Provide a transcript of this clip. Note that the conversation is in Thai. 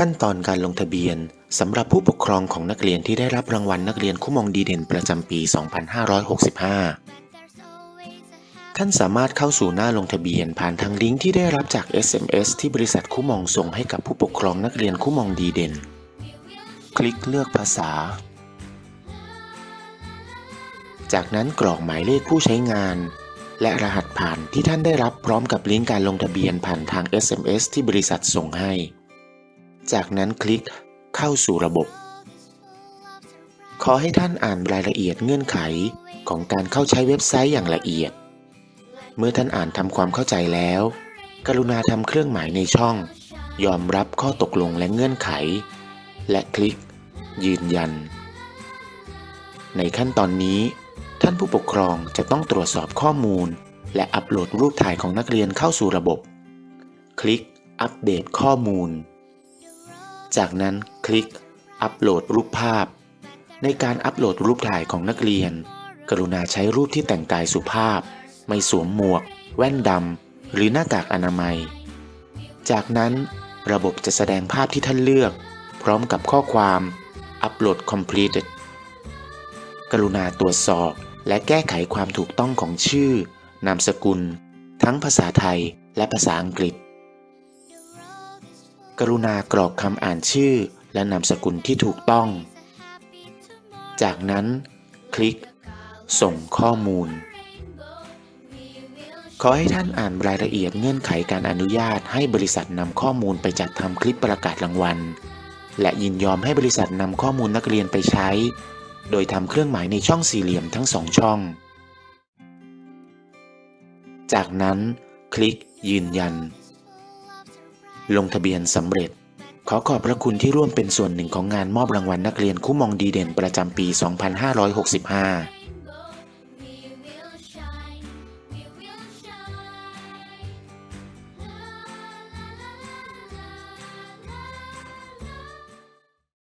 ขั้นตอนการลงทะเบียนสำหรับผู้ปกครองของนักเรียนที่ได้รับรางวัลนักเรียนคู่มองดีเด่นประจำปี 2565 ท่านสามารถเข้าสู่หน้าลงทะเบียนผ่านทางลิงก์ที่ได้รับจาก SMS ที่บริษัทคู่มองส่งให้กับผู้ปกครองนักเรียนคู่มองดีเด่น คลิกเลือกภาษา จากนั้นกรอกหมายเลขผู้ใช้งาน และรหัสผ่านที่ท่านได้รับพร้อมกับลิงก์การลงทะเบียนผ่านทาง SMS ที่บริษัทส่งให้ จากนั้นคลิกเข้าสู่ระบบ ขอให้ท่านอ่านรายละเอียดเงื่อนไขของการเข้าใช้เว็บไซต์อย่างละเอียด เมื่อท่านอ่านทำความเข้าใจแล้ว กรุณาทำเครื่องหมายในช่อง ยอมรับข้อตกลงและเงื่อนไข และคลิก ยืนยัน ในขั้นตอนนี้ ท่านผู้ปกครองจะต้องตรวจสอบข้อมูล และอัปโหลดรูปถ่ายของนักเรียนเข้าสู่ระบบ คลิกอัปเดตข้อมูล จากนั้นคลิกอัปโหลดรูปภาพ ในการอัปโหลดรูปถ่ายของนักเรียน กรุณาใช้รูปที่แต่งกายสุภาพ ไม่สวมหมวก แว่นดำหรือหน้ากากอนามัย จากนั้นระบบจะแสดงภาพที่ท่านเลือก พร้อมกับข้อความ Upload completed กรุณาตรวจสอบและแก้ไขความถูกต้องของชื่อ นามสกุล ทั้งภาษาไทยและภาษาอังกฤษ กรุณากรอกคำอ่านชื่อและนามสกุลที่ถูกต้อง จากนั้นคลิก ส่งข้อมูล ขอให้ท่านอ่านรายละเอียดเงื่อนไขการอนุญาตให้บริษัทนำข้อมูลไปจัดทำคลิปประกาศรางวัล และยินยอมให้บริษัทนำข้อมูลนักเรียนไปใช้ โดยทำเครื่องหมายในช่องสี่เหลี่ยมทั้งสองช่อง จากนั้น คลิกยืนยัน ลงทะเบียนสำเร็จ ขอขอบพระคุณที่ร่วมเป็นส่วนหนึ่งของงานมอบรางวัลนักเรียนคู่มองดีเด่นประจำปี 2565